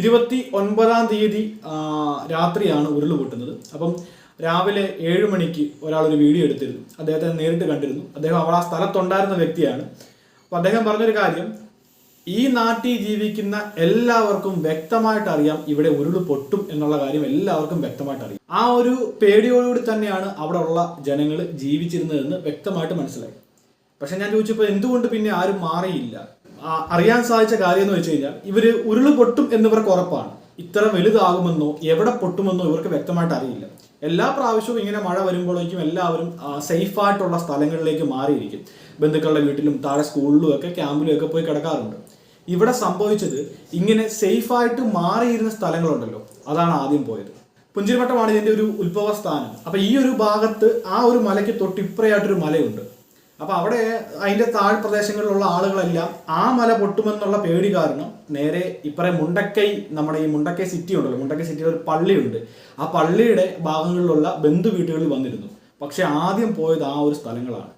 ഇരുപത്തി ഒൻപതാം തീയതി രാത്രിയാണ് ഉരുൾ പൊട്ടുന്നത്. അപ്പം രാവിലെ ഏഴ് മണിക്ക് ഒരാൾ ഒരു വീഡിയോ എടുത്തിരുന്നു. അദ്ദേഹത്തെ നേരിട്ട് കണ്ടിരുന്നു. അദ്ദേഹം അവൾ ആ സ്ഥലത്തുണ്ടായിരുന്ന വ്യക്തിയാണ്. അപ്പം അദ്ദേഹം പറഞ്ഞൊരു കാര്യം ഈ നാട്ടിൽ ജീവിക്കുന്ന എല്ലാവർക്കും വ്യക്തമായിട്ട് അറിയാം ഇവിടെ ഉരുൾ പൊട്ടും എന്നുള്ള കാര്യം എല്ലാവർക്കും വ്യക്തമായിട്ട് അറിയാം. ആ ഒരു പേടിയോടുകൂടി തന്നെയാണ് അവിടെ ഉള്ള ജനങ്ങൾ ജീവിച്ചിരുന്നതെന്ന് വ്യക്തമായിട്ട് മനസ്സിലായി. പക്ഷെ ഞാൻ ചോദിച്ചപ്പോൾ എന്തുകൊണ്ട് പിന്നെ ആരും മാറിയില്ല? അറിയാൻ സാധിച്ച കാര്യം എന്ന് വെച്ച് കഴിഞ്ഞാൽ ഇവർ ഉരുൾ പൊട്ടും എന്നിവർക്ക് ഉറപ്പാണ്. ഇത്ര വലുതാകുമെന്നോ എവിടെ പൊട്ടുമെന്നോ ഇവർക്ക് വ്യക്തമായിട്ട് അറിയില്ല. എല്ലാ പ്രാവശ്യവും ഇങ്ങനെ മഴ വരുമ്പോഴേക്കും എല്ലാവരും സേഫായിട്ടുള്ള സ്ഥലങ്ങളിലേക്ക് മാറിയിരിക്കും. ബന്ധുക്കളുടെ വീട്ടിലും താഴെ സ്കൂളിലും ഒക്കെ ക്യാമ്പിലും ഒക്കെ പോയി കിടക്കാറുണ്ട്. ഇവിടെ സംഭവിച്ചത് ഇങ്ങനെ സേഫായിട്ട് മാറിയിരുന്ന സ്ഥലങ്ങളുണ്ടല്ലോ. അതാണ് ആദ്യം പോയത്. പുഞ്ചിരിമട്ടമാണ് ഇതിന്റെ ഒരു ഉത്ഭവ സ്ഥാനം അപ്പൊ ഈ ഒരു ഭാഗത്ത് ആ ഒരു മലയ്ക്ക് തൊട്ടിപ്പുറയായിട്ടൊരു മലയുണ്ട്. അപ്പൊ അവിടെ അതിന്റെ താഴ്പ്രദേശങ്ങളിലുള്ള ആളുകളെല്ലാം ആ മല പൊട്ടുമെന്നുള്ള പേടി കാരണം നേരെ ഇപ്പറേ മുണ്ടക്കൈ നമ്മുടെ ഈ മുണ്ടക്കൈ സിറ്റി ഉണ്ടല്ലോ. മുണ്ടക്കൈ സിറ്റിയിൽ ഒരു പള്ളിയുണ്ട്. ആ പള്ളിയുടെ ഭാഗങ്ങളിലുള്ള ബന്ധു വീടുകളിൽ വന്നിരുന്നു. പക്ഷെ ആദ്യം പോയത് ആ ഒരു സ്ഥലങ്ങളാണ്.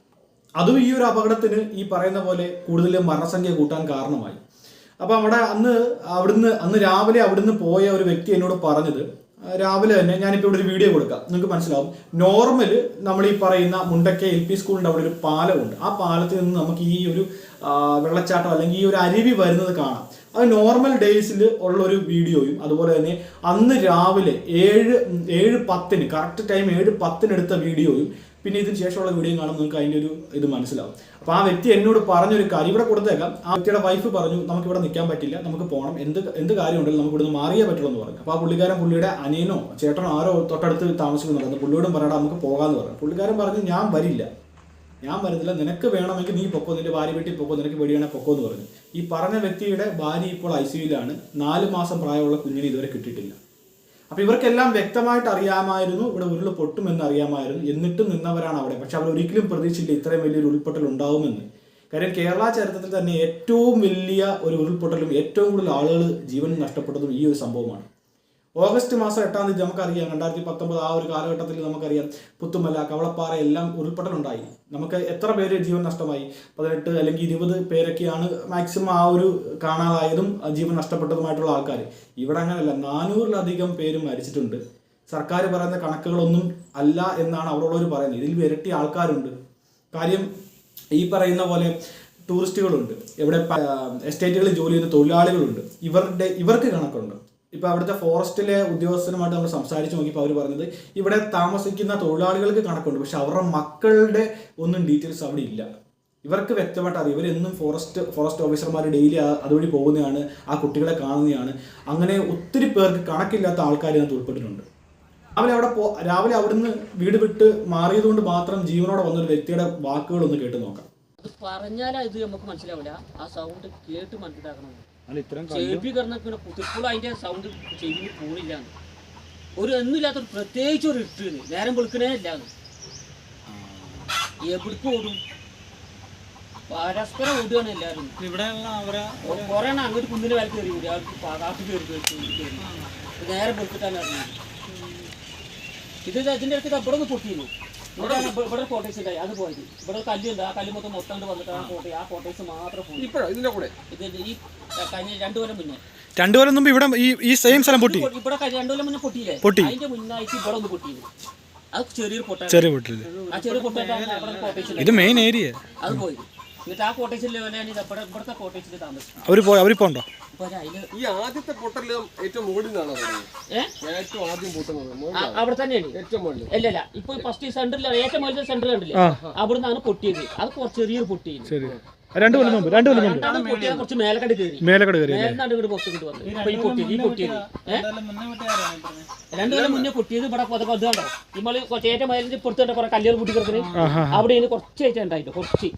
അതും ഈ ഒരു അപകടത്തിന് ഈ പറയുന്ന പോലെ കൂടുതൽ മരണസംഖ്യ കൂട്ടാൻ കാരണമായി. അപ്പോൾ അവിടെ അന്ന് അവിടുന്ന് അന്ന് രാവിലെ അവിടുന്ന് പോയ ഒരു വ്യക്തി എന്നോട് പറഞ്ഞത് രാവിലെ തന്നെ ഞാനിപ്പോൾ ഇവിടെ ഒരു വീഡിയോ കൊടുക്കാം. നിങ്ങൾക്ക് മനസ്സിലാവും. നോർമൽ നമ്മൾ ഈ പറയുന്ന മുണ്ടക്ക എൽ പി സ്കൂളിന്റെ അവിടെ ഒരു പാലമുണ്ട്. ആ പാലത്തിൽ നിന്ന് നമുക്ക് ഈ ഒരു വെള്ളച്ചാട്ടം അല്ലെങ്കിൽ ഈ ഒരു അരുവി വരുന്നത് കാണാം. അത് നോർമൽ ഡേയ്സിൽ ഉള്ള ഒരു വീഡിയോയും അതുപോലെ തന്നെ അന്ന് രാവിലെ ഏഴ് ഏഴ് പത്തിന് കറക്റ്റ് ടൈം ഏഴ് പത്തിന് എടുത്ത വീഡിയോയും പിന്നെ ഇതിന് ശേഷമുള്ള വീഡിയോ കാണുമ്പോൾ നിങ്ങൾക്ക് അതിന്റെ ഒരു ഇത് മനസ്സിലാവും. അപ്പോൾ ആ വ്യക്തി എന്നോട് പറഞ്ഞൊരു കാര്യം ഇവിടെ കൊടുത്തേക്കാം. ആ വ്യക്തിയുടെ വൈഫ് പറഞ്ഞു നമുക്ക് ഇവിടെ നിൽക്കാൻ പറ്റില്ല നമുക്ക് പോകണം എന്ത് എന്ത് കാര്യം ഉണ്ടെങ്കിലും നമുക്ക് ഇവിടുന്ന് മാറിയേ പറ്റുള്ളൂ എന്ന് പറഞ്ഞു. അപ്പോൾ ആ പുള്ളിക്കാരൻ പുള്ളിയുടെ അനിയനോ ചേട്ടനോ ആരോ തൊട്ടടുത്ത് താമസിക്കുന്നുണ്ട്. പുള്ളിയോടും പറയണം നമുക്ക് പോകാമെന്ന് പറഞ്ഞു. പുള്ളിക്കാരൻ പറഞ്ഞു ഞാൻ വരില്ല. ഞാൻ വരുന്നില്ല നിനക്ക് വേണമെങ്കിൽ നീ പൊക്കോ. നിന്റെ ഭാര്യ വീട്ടിൽ പൊക്കോ. നിനക്ക് വെടിയാണെങ്കിൽ പൊക്കോ എന്ന് പറഞ്ഞു. ഈ പറഞ്ഞ വ്യക്തിയുടെ ഭാര്യ ഇപ്പോൾ ഐ സിയുലാണ് നാല് മാസം പ്രായമുള്ള കുഞ്ഞിനെ ഇതുവരെ കിട്ടിയിട്ടില്ല. അപ്പൊ ഇവർക്കെല്ലാം വ്യക്തമായിട്ട് അറിയാമായിരുന്നു ഇവിടെ ഉരുൾ പൊട്ടുമെന്ന് അറിയാമായിരുന്നു എന്നിട്ടും നിന്നവരാണ് അവിടെ. പക്ഷെ അവർ ഒരിക്കലും പ്രതീക്ഷിച്ചില്ല ഇത്രയും വലിയൊരു ഉരുൾപൊട്ടൽ ഉണ്ടാവുമെന്ന്. കാര്യം കേരള ചരിത്രത്തിൽ തന്നെ ഏറ്റവും വലിയ ഒരു ഉരുൾപൊട്ടലും ഏറ്റവും കൂടുതൽ ആളുകൾ ജീവൻ നഷ്ടപ്പെട്ടതും ഈ ഒരു സംഭവമാണ്. ഓഗസ്റ്റ് മാസം എട്ടാം തീയതി നമുക്കറിയാം രണ്ടായിരത്തി പത്തൊമ്പത് ആ ഒരു കാലഘട്ടത്തിൽ നമുക്കറിയാം. പുത്തുമല കവളപ്പാറ എല്ലാം ഉരുൾപൊട്ടലുണ്ടായി. നമുക്ക് എത്ര പേര് ജീവൻ നഷ്ടമായി? പതിനെട്ട് അല്ലെങ്കിൽ ഇരുപത് പേരൊക്കെയാണ് മാക്സിമം ആ ഒരു കാണാതായതും ജീവൻ നഷ്ടപ്പെട്ടതുമായിട്ടുള്ള ആൾക്കാർ ഇവിടെ അങ്ങനെയല്ല നാനൂറിലധികം പേര് മരിച്ചിട്ടുണ്ട്. സർക്കാർ പറയുന്ന കണക്കുകളൊന്നും അല്ല എന്നാണ് അവരോടൊരു പറയുന്നത്. ഇതിൽ ഇരട്ടി ആൾക്കാരുണ്ട്. കാര്യം ഈ പറയുന്ന പോലെ ടൂറിസ്റ്റുകളുണ്ട്. ഇവിടെ എസ്റ്റേറ്റുകളിൽ ജോലി ചെയ്യുന്ന തൊഴിലാളികളുണ്ട്. ഇവരുടെ ഇവർക്ക് കണക്കുണ്ട്. ഇപ്പൊ അവിടുത്തെ ഫോറസ്റ്റിലെ ഉദ്യോഗസ്ഥനുമായിട്ട് നമ്മൾ സംസാരിച്ചു നോക്കിയപ്പോൾ അവർ പറഞ്ഞത് ഇവിടെ താമസിക്കുന്ന തൊഴിലാളികൾക്ക് കണക്കുണ്ട്. പക്ഷെ അവരുടെ മക്കളുടെ ഒന്നും ഡീറ്റെയിൽസ് അവിടെ ഇല്ല. ഇവർക്ക് വ്യക്തമായിട്ട് അറിയാം. ഇവരെന്നും ഫോറസ്റ്റ് ഫോറസ്റ്റ് ഓഫീസർമാർ ഡെയിലി അതുവഴി പോകുന്നതാണ് ആ കുട്ടികളെ കാണുന്നതാണ്. അങ്ങനെ ഒത്തിരി പേർക്ക് കണക്കില്ലാത്ത ആൾക്കാർ ഇതിനകത്ത് ഉൾപ്പെട്ടിട്ടുണ്ട്. രാവിലെ അവിടെ പോ രാവിലെ അവിടുന്ന് വീട് വിട്ട് മാറിയതുകൊണ്ട് മാത്രം ജീവനോടെ വന്നൊരു വ്യക്തിയുടെ വാക്കുകളൊന്ന് കേട്ട് നോക്കാം. അത് ഇത് നമുക്ക് മനസ്സിലാവില്ല ആ സൗണ്ട് കേട്ട് മനസ്സിലാക്കണം. ചെവി കിടന്നിട്ട് കുത്തിപ്പോൾ അതിന്റെ സൗണ്ട് ചെവിന് പോണില്ല ഒരു ഒന്നുമില്ലാത്തൊരു പ്രത്യേകിച്ച് ഒരു ഇട്ട് നേരം വിളിക്കണേ ഇല്ലാന്ന്. എവിടേക്ക് ഓടും? പരസ്പരം ഓടുകയാണ് എല്ലാവരും. ഇവിടെയുള്ള അവരെ കുറെ എണ്ണം അങ്ങോട്ട് കുന്നിന് വേല കയറി വരും അവർക്ക് കാട്ട് കയറി നേരെ വെളുത്തിട്ടാണ് ഇത് ഇതിന്റെ അടുത്ത് ഇവിടെ ഒന്ന് പൊട്ടിയിരുന്നു. ഇവിടെ കോട്ടേഴ്സ് ഉണ്ടായി അത് പോയത്. ഇവിടെ കല്ലുണ്ട് ആ കല്ല് മൊത്തം മൊത്തം വന്നിട്ട് ആ കോട്ട ആ കോട്ടേഴ്സ് മാത്രം പോയി. ഇപ്പോഴോ? ഇതിന്റെ കൂടെ? ഇത് ഈ കഴിഞ്ഞ രണ്ടു കൊല്ലം മുന്നേ. രണ്ടു കൊല്ലം മുമ്പ് ഇവിടെ ഈ ഈ സെയിം സ്ഥലം പൊട്ടി. ഇവിടെ രണ്ടു കൊല്ലം മുന്നേ പൊട്ടിയില്ലേ? പൊട്ടി. അതിന്റെ മുന്നായിട്ട് ഇവിടെ ഒന്ന് പൊട്ടിയത്. അത് ചെറിയൊരു പൊട്ട ചെറിയ പൊട്ടിൽ ചെറിയ പൊട്ടാണ് ഇത് മെയിൻ ഏരിയ അത് പോയി. എന്നിട്ട് ആ ഇവിടെ ഇവിടുത്തെ പോയി അവരിപ്പോ ഉണ്ടോ ഈ ആദ്യത്തെ പൊട്ടൽ ഏറ്റവും മുകളിൽ നിന്നാണോ ഏറ്റവും ആദ്യം പൊട്ടുന്നത് മുകളിൽ ആ, അവിടെ തന്നെയാണ്. ഏറ്റവും മുകളിൽ. ഇല്ല ഇല്ല. ഇപ്പൊ ഫസ്റ്റ് സെന്ററിലാണ് ഏറ്റവും വലിയ സെന്റർ കണ്ടില്ലേ? അവിടുന്നാണ് പൊട്ടിയത്. അത് കുറച്ച് ചെറിയൊരു പൊട്ടിയത് ശരി. രണ്ടു കൊല്ലം മുമ്പ് രണ്ട് കൊല്ലം മുമ്പ്. കുറച്ച് കയറി. മേലക്കട് കയറി മേലിനാണ്ട് ഇങ്ങോട്ട് പുറത്ത് ഇങ്ങോട്ട് വന്നു. ഇപ്പൊ ഈ പൊട്ടിയത് ഈ പൊട്ടിയത്. രണ്ടു കൊല്ലം മുന്നേ പൊട്ടിയത് ഇവിടെ കണ്ടോ? നമ്മൾ കുറെ കല്ലുകൾ കിടക്കുന്നത് അവിടെ കുറച്ച് ഉണ്ടായിട്ട്? കുറച്ച്.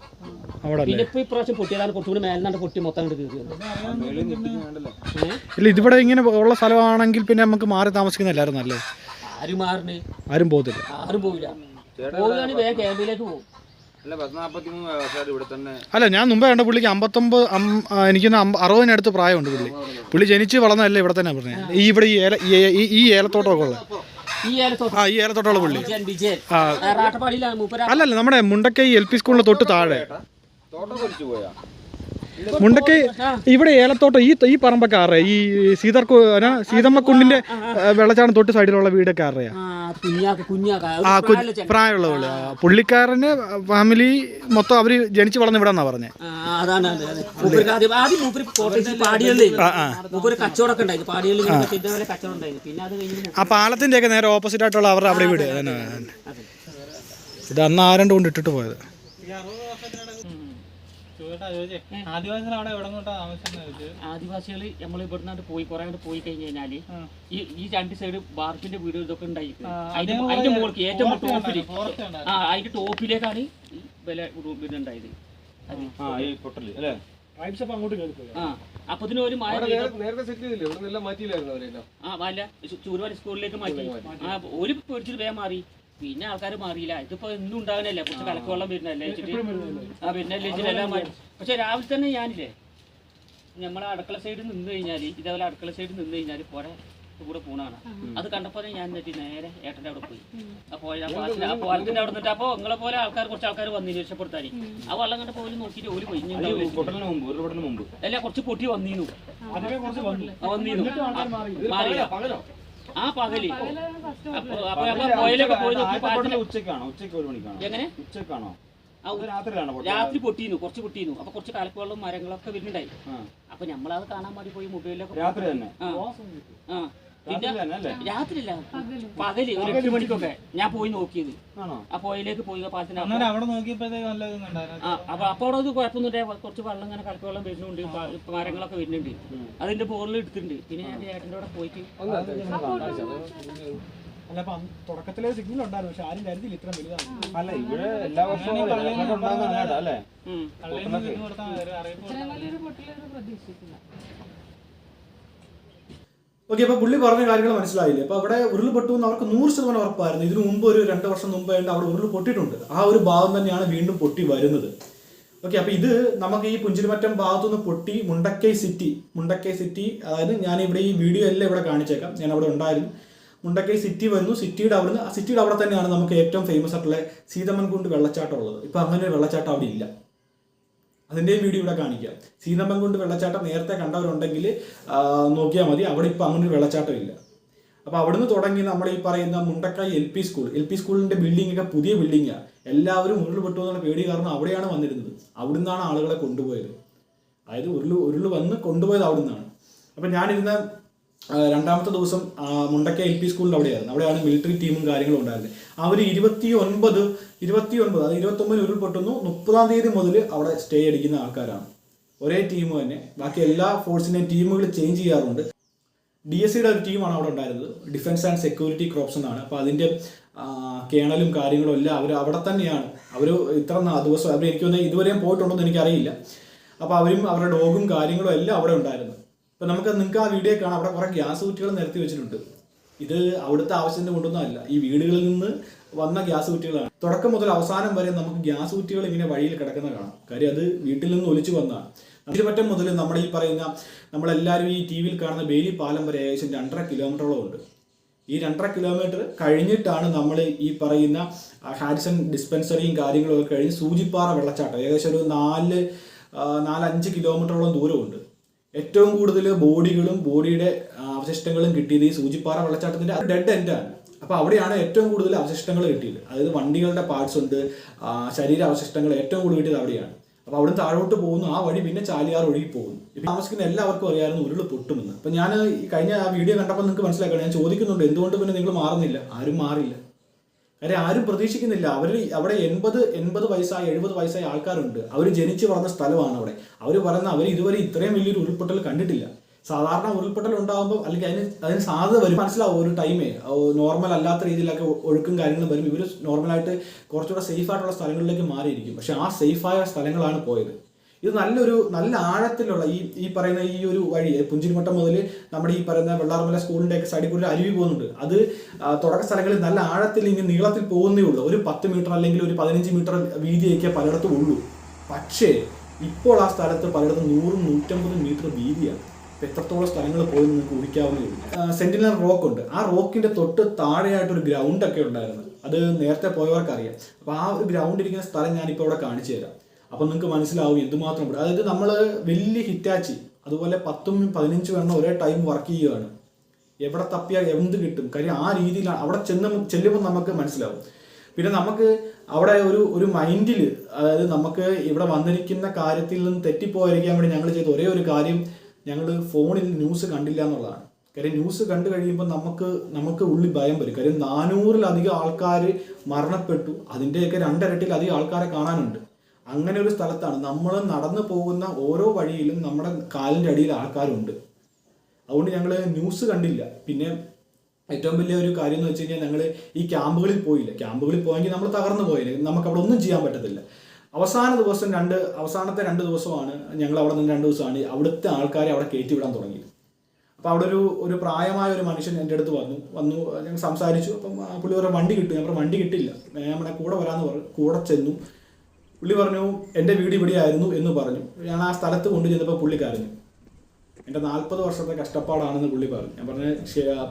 പിന്നെ ഇപ്പൊ ഇപ്രാവശ്യം പൊട്ടിയതാണ് കുറച്ചുകൂടി മേലിനാണ്ട് പൊട്ടി മൊത്തം ഇല്ല ഇതിവിടെ ഇങ്ങനെ ഉള്ള സ്ഥലമാണെങ്കിൽ പിന്നെ നമുക്ക് മാറി താമസിക്കുന്നില്ലായിരുന്നു അല്ലേ ആരും ആരും പോകത്തില്ല. ആരും പോവില്ല. പോവുകയാണെങ്കിൽ വേഗം ക്യാമ്പിലേക്ക് പോകും. അല്ല ഞാൻ മുമ്പേ കണ്ട പുള്ളിക്ക് അമ്പത്തൊമ്പത് എനിക്ക് അറുപതിനടുത്ത് പ്രായമുണ്ട് പുള്ളി. പുള്ളി ജനിച്ച് വളർന്നതല്ലേ ഇവിടെ തന്നെ പറഞ്ഞത് ഈ ഇവിടെ ഈ ഏല ഈ- ഏലത്തോട്ടമൊക്കെ ഉള്ളത് ഈ ഏലത്തോട്ടം. ആ ഈ ഏലത്തോട്ടമുള്ള പുള്ളി. അല്ലല്ല നമ്മുടെ മുണ്ടക്കൈ എൽ പി സ്കൂളിന്റെ തൊട്ട് താഴെ. തോട്ടം കുറിച്ച് പോയാ? മുണ്ടക്കൈ ഇവിടെ ഏലത്തോട്ടം ഈ ഈ പറമ്പൊക്കെ ആറേ ഈ സീതർ സീതമ്മക്കുണ്ടിന്റെ വെള്ളച്ചാട്ടം തൊട്ട് സൈഡിലുള്ള വീടൊക്കെ ആരുടെയാ ആ പ്രായമുള്ള പുള്ളിക്കാരന് ഫാമിലി മൊത്തം അവർ ജനിച്ചു വളർന്ന ഇവിടെ എന്നാ പറഞ്ഞേ? ആ, പാലത്തിന്റെ ഒക്കെ നേരെ ഓപ്പോസിറ്റ് ആയിട്ടുള്ള അവരുടെ അവിടെ വീട്. ഇത് അന്ന് ആരണ്ട് കൊണ്ട് ഇട്ടിട്ട് പോയത്. ആദിവാസികൾ നമ്മൾ ഇവിടുന്ന് പോയി കുറെ അങ്ങോട്ട് പോയി കഴിഞ്ഞു കഴിഞ്ഞാൽ ഈ ഈ രണ്ട് സൈഡ് ബാർഫിന്റെ വീട് ഇതൊക്കെ ഉണ്ടായി അതിന്റെ മുകളിൽ മുകൾക്ക് ഏറ്റവും ടോപ്പിൽ ആ അതിന്റെ ടോപ്പിലേക്കാണ് ഈ വില അപ്പൊ ഇതിന് ഒരു മഴ ആ വല്ല ചൂരുവാടി സ്കൂളിലേക്ക് മാറ്റി. ആ ഒരു പേടിച്ചിട്ട് വേഗം മാറി. പിന്നെ ആൾക്കാർ മാറിയില്ല. ഇതിപ്പോ എന്നും ഉണ്ടാകുന്നല്ലേ കുറച്ച് കലക്കവെള്ളം വരുന്നല്ലേ ആ പിന്നെ എല്ലാം മാറ്റി. പക്ഷെ രാവിലെ തന്നെ ഞാനില്ലേ നമ്മളെ അടുക്കള സൈഡിൽ നിന്ന് കഴിഞ്ഞാൽ ഇതേപോലെ അടുക്കള സൈഡ് നിന്ന് കഴിഞ്ഞാൽ പോരെ കൂടെ പോണാണ് അത് കണ്ടപ്പോ ഞാൻ എന്നിട്ട് നേരെ ഏട്ടന്റെ അവിടെ പോയി. അപ്പോ ആ പാലത്തിന്റെ അവിടെ നിന്നിട്ട് അപ്പൊ നിങ്ങളെ പോലെ ആൾക്കാർ കുറച്ച് ആൾക്കാർ വന്നിന് രക്ഷപ്പെടുത്താൻ ആ വെള്ളം കണ്ട പോലും നോക്കിയിട്ട് മുമ്പ് ഒരു മുമ്പ്. അല്ല കുറച്ച് പൊട്ടി വന്നീന്നു. ആ, മാറിയില്ല. ആ പകൽ. അപ്പൊ അപ്പൊ നമ്മൾ പുഴയിലൊക്കെ പോയി നോക്കി ഉച്ചക്കാണോ ഉച്ചയ്ക്ക് ഒരു മണിക്കാണോ? എങ്ങനെ? ഉച്ചക്കാണോ രാത്രി പൊട്ടിയിരുന്നു കുറച്ച് പൊട്ടിയിരുന്നു. അപ്പൊ കുറച്ച് കലപ്പുകളും മരങ്ങളൊക്കെ വരുന്നുണ്ടായി. അപ്പൊ നമ്മളത് കാണാൻ വേണ്ടി പോയി മൊബൈലിലൊക്കെ രാത്രി തന്നെ? ആ. രാത്രിയില്ല പകൽ. ഒരു എട്ട് മണിക്കൊക്കെ ഞാൻ പോയി നോക്കിയത്. ആ പുഴയിലേക്ക് പോയി പാലത്തിന് അപ്പൊ- അപ്പൊ അവിടെ കുഴപ്പമൊന്നുമില്ല. കുറച്ച് വെള്ളം ഇങ്ങനെ കലക്ക് വെള്ളം വരുന്നുണ്ട് മരങ്ങളൊക്കെ വരുന്നുണ്ട്. അതിന്റെ ബോറിൽ എടുത്തിട്ടുണ്ട്. പിന്നെ ഞാൻ ചേട്ടന്റെ അവിടെ പോയിട്ട് അല്ല അപ്പൊ തുടക്കത്തിലെ സിഗ്നൽ ഉണ്ടായിരുന്നു പക്ഷെ ആരും കരുതില്ല ഇത്ര വലുതാണ് അല്ല ഇവിടെ എല്ലാ വർഷവും അല്ലേ. ഓക്കെ അപ്പൊ പുള്ളി പറഞ്ഞ കാര്യങ്ങൾ മനസ്സിലായില്ലേ? അപ്പൊ അവിടെ ഉരുൾ പൊട്ടു എന്ന് അവർക്ക് നൂറ് ശതമാനം ഉറപ്പായിരുന്നു. ഇതിനു മുമ്പ് ഒരു രണ്ട് വർഷം മുമ്പ് ആയിട്ട് അവിടെ ഉരുൾ പൊട്ടിയിട്ടുണ്ട്. ആ ഒരു ഭാഗം തന്നെയാണ് വീണ്ടും പൊട്ടി വരുന്നത്. ഓക്കെ അപ്പൊ ഇത് നമുക്ക് ഈ പുഞ്ചിരിമറ്റം ഭാഗത്തുനിന്ന് പൊട്ടി മുണ്ടക്കൈ സിറ്റി മുണ്ടക്കൈ സിറ്റി അതായത് ഞാൻ ഇവിടെ ഈ വീഡിയോ എല്ലാം ഇവിടെ കാണിച്ചേക്കാം. ഞാൻ അവിടെ ഉണ്ടായിരുന്നു. മുണ്ടക്കൈ സിറ്റി വരുന്നു. സിറ്റിയുടെ അവിടുന്ന് ആ സിറ്റിയുടെ അവിടെ തന്നെയാണ് നമുക്ക് ഏറ്റവും ഫേമസ് ആയിട്ടുള്ള സീതമൻകുണ്ട് വെള്ളച്ചാട്ടം ഉള്ളത്. ഇപ്പൊ അങ്ങനെ ഒരു വെള്ളച്ചാട്ടം അവിടെ ഇല്ല. അതിന്റെയും വീഡിയോ ഇവിടെ കാണിക്കാം. സീതമ്മൻകുണ്ട് വെള്ളച്ചാട്ടം നേരത്തെ കണ്ടവരുണ്ടെങ്കിൽ നോക്കിയാൽ മതി. അവിടെ ഇപ്പോൾ അങ്ങനെ ഒരു വെള്ളച്ചാട്ടം ഇല്ല. അപ്പോൾ അവിടുന്ന് തുടങ്ങി നമ്മൾ ഈ പറയുന്ന Mundakkai L P school L P സ്കൂളിന്റെ ബിൽഡിംഗ് ഒക്കെ പുതിയ ബിൽഡിങ്ങാണ് എല്ലാവരും ഉരുൾപെട്ടു എന്നുള്ള പേടി കാരണം അവിടെയാണ് വന്നിരുന്നത്. അവിടുന്നാണ് ആളുകളെ കൊണ്ടുപോയത്. അതായത് ഉരുൾ ഉരുൾ വന്ന് കൊണ്ടുപോയത് അവിടുന്നാണ്. അപ്പം ഞാനിരുന്ന രണ്ടാമത്തെ ദിവസം മുണ്ടക്ക എൽ പി സ്കൂളിന്റെ അവിടെയായിരുന്നു. അവിടെയാണ് മിലിറ്ററി ടീമും കാര്യങ്ങളും ഉണ്ടായിരുന്നത്. അവർ ഇരുപത്തി ഒൻപത് ഇരുപത്തി ഒൻപത് അത് ഇരുപത്തൊമ്പതിന് ഉരുൾപൊട്ടുന്നു. മുപ്പതാം തീയതി മുതൽ അവിടെ സ്റ്റേ അടിക്കുന്ന ആൾക്കാരാണ്. ഒരേ ടീം തന്നെ. ബാക്കി എല്ലാ ഫോഴ്സിനെയും ടീമുകൾ ചേഞ്ച് ചെയ്യാറുണ്ട്. ഡി എസ് സിയുടെ ഒരു ടീമാണ് അവിടെ ഉണ്ടായിരുന്നത്. ഡിഫൻസ് ആൻഡ് സെക്യൂരിറ്റി ക്രോപ്സ് എന്നാണ്. അപ്പോൾ അതിന്റെ കേണലും കാര്യങ്ങളും എല്ലാം അവർ അവിടെ തന്നെയാണ്. അവർ ഇത്ര ദിവസം അവർ എനിക്ക് തോന്നുന്നത് ഇതുവരെയും പോയിട്ടുണ്ടോ എന്ന് എനിക്കറിയില്ല. അപ്പോൾ അവരും അവരുടെ ഡോഗും കാര്യങ്ങളും എല്ലാം അവിടെ ഉണ്ടായിരുന്നു. അപ്പോൾ നമുക്ക് നിങ്ങൾക്ക് ആ വീഡിയോ കാണാം. അവിടെ കുറേ ഗ്യാസ് കുറ്റികൾ നിരത്തി വെച്ചിട്ടുണ്ട്. ഇത് അവിടുത്തെ ആവശ്യത്തിന് കൊണ്ടൊന്നുമല്ല ഈ വീടുകളിൽ നിന്ന് വന്ന ഗ്യാസ് കുറ്റികളാണ്. തുടക്കം മുതൽ അവസാനം വരെ നമുക്ക് ഗ്യാസ് കുറ്റികൾ ഇങ്ങനെ വഴിയിൽ കിടക്കുന്ന കാണാം. കാര്യം അത് വീട്ടിൽ നിന്ന് ഒലിച്ചു വന്നതാണ്. തിരുമറ്റം മുതൽ നമ്മുടെ ഈ പറയുന്ന നമ്മളെല്ലാവരും ഈ ടി വിയിൽ കാണുന്ന ബേലി പാലം വരെ ഏകദേശം രണ്ടര കിലോമീറ്ററോളം ഉണ്ട്. ഈ രണ്ടര കിലോമീറ്റർ കഴിഞ്ഞിട്ടാണ് നമ്മൾ ഈ പറയുന്ന ഹാരിസൺ ഡിസ്പെൻസറിയും കാര്യങ്ങളും ഒക്കെ കഴിഞ്ഞ് സൂചിപ്പാറ വെള്ളച്ചാട്ടം. ഏകദേശം ഒരു നാല് നാലഞ്ച് കിലോമീറ്ററോളം ദൂരമുണ്ട്. ഏറ്റവും കൂടുതൽ ബോഡികളും ബോഡിയുടെ അവശിഷ്ടങ്ങളും കിട്ടിയത് ഈ സൂചിപ്പാറ വെള്ളച്ചാട്ടത്തിന്റെ ഡെഡ് എൻഡാണ് അപ്പോൾ അവിടെയാണ് ഏറ്റവും കൂടുതൽ അവശിഷ്ടങ്ങൾ കിട്ടിയത്. അതായത് വണ്ടികളുടെ പാർട്സ് ഉണ്ട് ശരീര അവശിഷ്ടങ്ങൾ ഏറ്റവും കൂടുതൽ കിട്ടിയത് അവിടെയാണ്. അപ്പോൾ അവിടെ താഴോട്ട് പോകുന്നു ആ വഴി പിന്നെ ചാലിയാർ ഒഴുകി പോകുന്നു. ഇപ്പം താമസിക്കുന്ന എല്ലാവർക്കും അറിയാമായിരുന്നു ഉരുൾ പൊട്ടുമെന്ന്. അപ്പം ഞാൻ ഈ കഴിഞ്ഞ ആ വീഡിയോ കണ്ടപ്പോൾ നിങ്ങൾക്ക് മനസ്സിലാക്കണം ഞാൻ ചോദിക്കുന്നുണ്ട് എന്തുകൊണ്ട് പിന്നെ നിങ്ങൾ മാറുന്നില്ല? ആരും മാറില്ല കാര്യം ആരും പ്രതീക്ഷിക്കുന്നില്ല. അവർ അവിടെ എൺപത് എൺപത് വയസ്സായ എഴുപത് വയസ്സായ ആൾക്കാരുണ്ട്. അവർ ജനിച്ചു വളർന്ന സ്ഥലമാണ് അവിടെ. അവർ പറയുന്ന അവർ ഇതുവരെ ഇത്രയും വലിയൊരു ഉരുൾപൊട്ടൽ കണ്ടിട്ടില്ല. സാധാരണ ഉരുൾപൊട്ടൽ ഉണ്ടാകുമ്പോൾ അല്ലെങ്കിൽ അതിന് അതിന് സാധ്യത വരും. മനസ്സിലാവും ഒരു ടൈമേ നോർമൽ അല്ലാത്ത രീതിയിലൊക്കെ ഒഴുക്കും കാര്യങ്ങളും വരും. ഇവർ നോർമലായിട്ട് കുറച്ചുകൂടെ സേഫ് ആയിട്ടുള്ള സ്ഥലങ്ങളിലേക്ക് മാറിയിരിക്കും. പക്ഷെ ആ സേഫായ സ്ഥലങ്ങളാണ് പോയത്. ഇത് നല്ലൊരു നല്ല ആഴത്തിലുള്ള ഈ ഈ പറയുന്ന ഈ ഒരു വഴി പുഞ്ചിരിമട്ടം മുതൽ നമ്മുടെ ഈ പറയുന്ന വെള്ളാർമല സ്കൂളിന്റെ ഒക്കെ സൈഡിൽ കൂടി അരുവി പോകുന്നുണ്ട്. അത് തുടക്ക സ്ഥലങ്ങളിൽ നല്ല ആഴത്തിൽ ഇങ്ങനെ നീളത്തിൽ പോകുന്നേ ഉള്ളൂ. ഒരു പത്ത് മീറ്റർ അല്ലെങ്കിൽ ഒരു പതിനഞ്ച് മീറ്റർ വീതിയൊക്കെ പലയിടത്തും ഉള്ളൂ. പക്ഷേ ഇപ്പോൾ ആ സ്ഥലത്ത് പലയിടത്തും നൂറും നൂറ്റമ്പതും മീറ്റർ വീതിയാണ്. എത്രത്തോളം സ്ഥലങ്ങൾ പോയി നിങ്ങൾക്ക് ഊഹിക്കാവുന്നേ സെന്റിനൽ റോക്ക് ഉണ്ട്. ആ റോക്കിന്റെ തൊട്ട് താഴെയായിട്ട് ഒരു ഗ്രൗണ്ട് ഒക്കെ ഉണ്ടായിരുന്നു. അത് നേരത്തെ പോയവർക്കറിയാം. അപ്പോൾ ആ ഒരു ഗ്രൗണ്ട് ഇരിക്കുന്ന സ്ഥലം ഞാനിപ്പോൾ ഇവിടെ കാണിച്ചു തരാം. അപ്പം നിങ്ങൾക്ക് മനസ്സിലാവും എന്തുമാത്രം അതായത് നമ്മൾ വലിയ ഹിറ്റാച്ചി അതുപോലെ പത്തും പതിനഞ്ചും എണ്ണം ഒരേ ടൈം വർക്ക് ചെയ്യുകയാണ് എവിടെ തപ്പിയാൽ എന്ത് കിട്ടും? കാര്യം ആ രീതിയിലാണ് അവിടെ ചെന്ന് ചെല്ലുമ്പോൾ നമുക്ക് മനസ്സിലാവും. പിന്നെ നമുക്ക് അവിടെ ഒരു ഒരു മൈൻഡിൽ അതായത് നമുക്ക് ഇവിടെ വന്നിരിക്കുന്ന കാര്യത്തിൽ നിന്ന് തെറ്റിപ്പോയിരിക്കാൻ വേണ്ടി ഞങ്ങൾ ചെയ്ത ഒരേ ഒരു കാര്യം ഞങ്ങൾ ഫോണിൽ ന്യൂസ് കണ്ടില്ല എന്നുള്ളതാണ്. കാര്യം ന്യൂസ് കണ്ടു കഴിയുമ്പോൾ നമുക്ക് നമുക്ക് ഉള്ളിൽ ഭയം വരും. കാര്യം നാനൂറിലധികം ആൾക്കാർ മരണപ്പെട്ടു. അതിന്റെയൊക്കെ രണ്ടിരട്ടിയിലധികം ആൾക്കാരെ കാണാനുണ്ട്. അങ്ങനെ ഒരു സ്ഥലത്താണ്. നമ്മൾ നടന്നു പോകുന്ന ഓരോ വഴിയിലും നമ്മുടെ കാലിന്റെ അടിയിൽ ആൾക്കാരുണ്ട്. അതുകൊണ്ട് ഞങ്ങൾ ന്യൂസ് കണ്ടില്ല. പിന്നെ ഏറ്റവും വലിയ ഒരു കാര്യം എന്ന് വെച്ച് കഴിഞ്ഞാൽ ഞങ്ങൾ ഈ ക്യാമ്പുകളിൽ പോയില്ല. ക്യാമ്പുകളിൽ പോയെങ്കിൽ നമ്മൾ തകർന്നു പോയില്ല നമുക്ക് അവിടെ ഒന്നും ചെയ്യാൻ പറ്റത്തില്ല. അവസാന ദിവസം രണ്ട് അവസാനത്തെ രണ്ട് ദിവസമാണ് ഞങ്ങൾ അവിടെ നിന്ന് രണ്ട് ദിവസമാണ് അവിടുത്തെ ആൾക്കാരെ അവിടെ കയറ്റി വിടാൻ തുടങ്ങിയത്. അപ്പോൾ അവിടെ ഒരു ഒരു പ്രായമായ ഒരു മനുഷ്യൻ എന്റെ അടുത്ത് വന്നു. വന്നു ഞങ്ങൾ സംസാരിച്ചു. അപ്പം പുള്ളി വണ്ടി കിട്ടും. ഞങ്ങൾ വണ്ടി കിട്ടില്ല. നമ്മുടെ കൂടെ വരാമെന്ന് പറഞ്ഞു. കൂടെ ചെന്നു. പുള്ളി പറഞ്ഞു എന്റെ വീട് ഇവിടെയായിരുന്നു എന്ന് പറഞ്ഞു. ഞാൻ ആ സ്ഥലത്ത് കൊണ്ടു ചെന്നപ്പോൾ പുള്ളി കരഞ്ഞു. എന്റെ നാൽപ്പത് വർഷത്തെ കഷ്ടപ്പാടാണെന്ന് പുള്ളി പറഞ്ഞു. ഞാൻ പറഞ്ഞു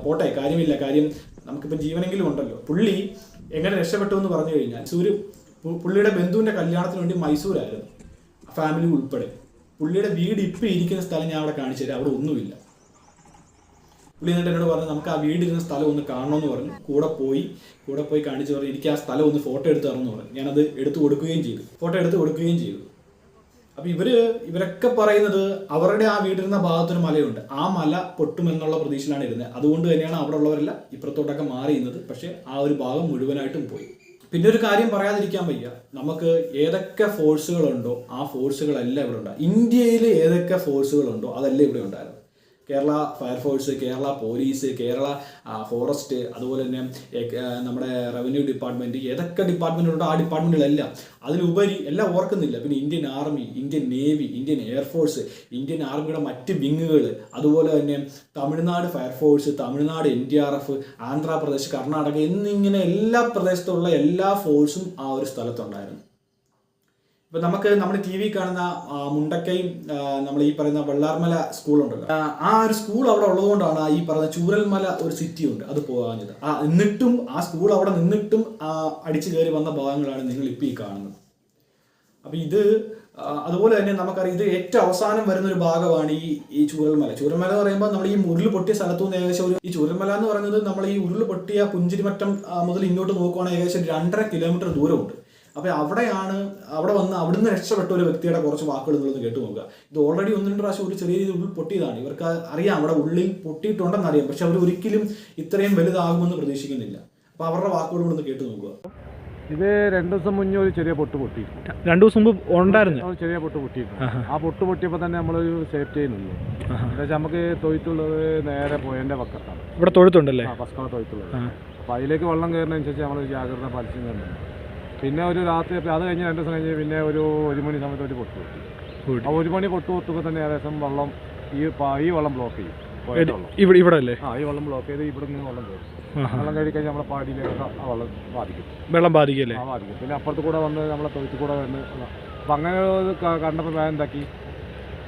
പോട്ടെ കാര്യമില്ല കാര്യം നമുക്കിപ്പോൾ ജീവനെങ്കിലും ഉണ്ടല്ലോ. പുള്ളി എങ്ങനെ രക്ഷപ്പെട്ടു എന്ന് പറഞ്ഞു കഴിഞ്ഞാൽ സൂര്യ പുള്ളിയുടെ ബന്ധുവിന്റെ കല്യാണത്തിന് വേണ്ടി മൈസൂരായിരുന്നു ഫാമിലി ഉൾപ്പെടെ. പുള്ളിയുടെ വീട് ഇപ്പം ഇരിക്കുന്ന സ്ഥലം ഞാൻ അവിടെ കാണിച്ചു തരാം അവിടെ ഒന്നുമില്ല. പുള്ളി എന്നിട്ട് എന്നോട് പറഞ്ഞു നമുക്ക് ആ വീടിരുന്ന സ്ഥലം ഒന്ന് കാണണമെന്ന് പറഞ്ഞു. കൂടെ പോയി കൂടെ പോയി കാണിച്ചു പറഞ്ഞു എനിക്ക് ആ സ്ഥലം ഒന്ന് ഫോട്ടോ എടുത്ത് തരണമെന്ന് പറഞ്ഞു. ഞാനത് എടുത്തു കൊടുക്കുകയും ചെയ്തു. ഫോട്ടോ എടുത്ത് കൊടുക്കുകയും ചെയ്തു. അപ്പൊ ഇവർ ഇവരൊക്കെ പറയുന്നത് അവരുടെ ആ വീടിരുന്ന ഭാഗത്തൊരു മലയുണ്ട്. ആ മല പൊട്ടുമെന്നുള്ള പ്രതീക്ഷയിലാണ് ഇരുന്നത്. അതുകൊണ്ട് തന്നെയാണ് അവിടെ ഉള്ളവരെല്ലാം ഇപ്പുറത്തോട്ടൊക്കെ മാറിയുന്നത് പക്ഷേ ആ ഒരു ഭാഗം മുഴുവനായിട്ടും പോയി. പിന്നെ ഒരു കാര്യം പറയാതിരിക്കാൻ വയ്യ. നമുക്ക് ഏതൊക്കെ ഫോഴ്സുകളുണ്ടോ ആ ഫോഴ്സുകളെല്ലാം ഇവിടെ ഉണ്ടാകും ഇന്ത്യയിൽ ഏതൊക്കെ ഫോഴ്സുകളുണ്ടോ അതെല്ലാം ഇവിടെ ഉണ്ടായിരുന്നു. Kerala fire force Kerala police Kerala forest അതുപോലെ തന്നെ നമ്മുടെ റവന്യൂ ഡിപ്പാർട്ട്മെന്റ് ഏതൊക്കെ ഡിപ്പാർട്ട്മെന്റുണ്ടോ ആ ഡിപ്പാർട്ട്മെന്റുകളെല്ലാം അതിലുപരി എല്ലാം ഓർക്കുന്നില്ല. പിന്നെ Indian army Indian navy Indian air force Indian ആർമിയുടെ മറ്റ് വിങ്ങുകൾ അതുപോലെ തന്നെ Tamil Nadu fire force Tamil Nadu N D R F Andhra Pradesh Karnataka എന്നിങ്ങനെ എല്ലാ പ്രദേശത്തുള്ള എല്ലാ ഫോഴ്സും ആ ഒരു സ്ഥലത്തുണ്ടായിരുന്നു. ഇപ്പൊ നമുക്ക് നമ്മൾ ടി വി കാണുന്ന മുണ്ടക്കയും നമ്മൾ ഈ പറയുന്ന വെള്ളാർമല സ്കൂളുണ്ടല്ലോ. ആ, ഒരു സ്കൂൾ അവിടെ ഉള്ളതുകൊണ്ടാണ് ഈ പറയുന്ന ചൂരൽമല ഒരു സിറ്റി ഉണ്ട് അത് പോകാഞ്ഞത്. ആ എന്നിട്ടും ആ സ്കൂൾ അവിടെ നിന്നിട്ടും അടിച്ചു കയറി വന്ന ഭാഗങ്ങളാണ് നിങ്ങൾ ഇപ്പൊ ഈ കാണുന്നത്. അപ്പൊ ഇത് അതുപോലെ തന്നെ നമുക്കറിയാം ഇത് ഏറ്റവും അവസാനം വരുന്ന ഒരു ഭാഗമാണ് ഈ ഈ ചൂരൽമല. ചൂരൽമല എന്ന് പറയുമ്പോൾ നമ്മൾ ഈ ഉരുൾ പൊട്ടിയ സ്ഥലത്തു നിന്ന് ഏകദേശം ഒരു ഈ ചൂരൽമല എന്ന് പറയുന്നത് നമ്മൾ ഈ ഉരുൾ പൊട്ടിയ പുഞ്ചിരിമറ്റം മുതൽ ഇങ്ങോട്ട് നോക്കുവാണെങ്കിൽ ഏകദേശം രണ്ടര കിലോമീറ്റർ ദൂരമുണ്ട്. അപ്പൊ അവിടെയാണ് അവിടെ വന്ന് അവിടുന്ന് രക്ഷപ്പെട്ട ഒരു വ്യക്തിയുടെ കുറച്ച് വാക്കുകൾ നിങ്ങളൊന്ന് കേട്ടു നോക്കുക. ഇത് ഓൾറെഡി ഒന്ന് രണ്ട് പ്രാവശ്യം ഒരു ചെറിയ രീതിയിൽ ഉള്ളിൽ പൊട്ടിയതാണ്. ഇവർക്ക് അറിയാം അവിടെ ഉള്ളിൽ പൊട്ടിയിട്ടുണ്ടെന്ന് അറിയാം. പക്ഷെ അവർ ഒരിക്കലും ഇത്രയും വലുതാകുമെന്ന് പ്രതീക്ഷിക്കുന്നില്ല. അപ്പൊ അവരുടെ വാക്കുകൾ ഒന്ന് കേട്ടു നോക്കുക. ഇത് രണ്ടു ദിവസം മുന്നേ ഒരു ചെറിയ പൊട്ട് പൊട്ടി രണ്ടു ദിവസം മുമ്പ് ഉണ്ടായിരുന്നു. ഒരു ചെറിയ പൊട്ട് പൊട്ടിയിരുന്നു ആ പൊട്ട് പൊട്ടിയപ്പോൾ തന്നെ നമ്മളൊരു സേഫ്റ്റി ചെയ്യുന്നുള്ളൂ. എന്താ നമുക്ക് തൊഴുത്തുള്ളത് നേരെ പോയതിന്റെ പക്കത്താണ് ഇവിടെ തൊഴുത്തുണ്ടല്ലേ? ആ ഫസ്കള തൊഴുത്തുള്ളത്. അപ്പോൾ അതിലേക്ക് വെള്ളം കയറുന്നതനുസരിച്ച് നമ്മൾ ജാഗ്രത പാലിച്ചുന്നുണ്ട് പിന്നെ ഒരു രാത്രി അത് കഴിഞ്ഞ് രണ്ട് ദിവസം കഴിഞ്ഞ് പിന്നെ ഒരു ഒരു മണി സമയത്ത് ഒരു പൊട്ടു. പൊട്ടി. ആ ഒരു മണി പൊട്ടു പൊട്ടുമ്പോൾ തന്നെ ഏകദേശം വെള്ളം ഈ ഈ വെള്ളം ബ്ലോക്ക് ചെയ്യും. പുഴയുടെ വെള്ളം ഇവിടെ ഇവിടെ അല്ലേ ആ ഈ വെള്ളം ബ്ലോക്ക് ചെയ്ത് ഇവിടെ നിന്ന് വെള്ളം കയറും ആഹാ. വെള്ളം കയറി കഴിഞ്ഞാൽ നമ്മളെ പാടിയിലേക്ക് ആ വെള്ളം ബാധിക്കും. വെള്ളം ബാധിക്കല്ലേ? ആ ബാധിക്കും. പിന്നെ അപ്പുറത്ത് കൂടെ വന്ന് നമ്മളെ തൊഴുത്ത് കൂടെ വന്ന് അപ്പം അങ്ങനെ കണ്ടപ്പോൾ ഞാൻ എന്താക്കി?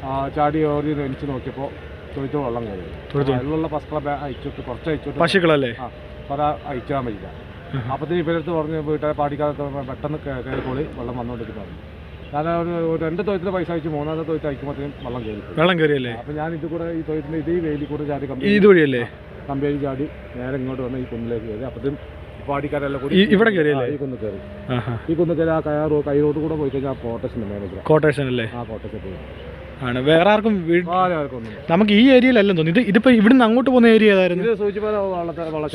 ആ, ചാടി ഓടി എനിച്ച് നോക്കിയപ്പോൾ തൊഴുത്ത് വെള്ളം കയറി. അതിലുള്ള പശുക്കളെ അയച്ചു അയച്ചിട്ട് കുറച്ച് അയച്ചിട്ട് പശുക്കളല്ലേ? ആ അത് അയച്ചാൻ പറ്റില്ല. അപ്പത്തിന് ഇവരടുത്ത് പറഞ്ഞ് വീട്ടുകാരെ പാടിക്കാതെ പെട്ടെന്ന് കേ- കയറിക്കോളി വെള്ളം പറഞ്ഞു. ഞാൻ ഒരു രണ്ട് തൊഴുത്തിൽ പൈസ അയച്ചു മൂന്നാമത്തെ തൊഴുത്ത് അയക്കുമ്പോഴത്തേക്കും വെള്ളം കയറി വെള്ളം കയറിയല്ലേ? അപ്പം ഞാൻ ഇത് കൂടെ ഈ തൊഴുത്തിന്റെ ഇത് ഈ വേലി കൂടെ ചാടി കമ്പനി ഇത് ഇതുവഴിയല്ലേ കമ്പനി ചാടി നേരെ ഇങ്ങോട്ട് വന്ന് ഈ കുന്നിലേക്ക് കയറി. അപ്പത്തും പാടിക്കാരെല്ലാം കൂടി ഈ- ഇവിടെ കയറിയല്ലേ? ഈ കുന്ന് കയറി. ഈ കുന്ന് കയറി ആ കയറോ കൈറോട്ട് കൂടെ പോയി കഴിഞ്ഞാൽ കോട്ടേഷന്റെ മാനേജർ കോട്ടേഷൻ അല്ലേ ആ കോട്ടേഷൻ പോയി. ആണ്. വേറെ ആർക്കും വീ- നമുക്ക് ഈ ഏരിയയിലല്ലെന്ന് തോന്നുന്നു. ഇത് ഇതിപ്പോ ഇവിടുന്ന് അങ്ങോട്ട് പോകുന്ന ഏരിയ ഏതായിരുന്നു?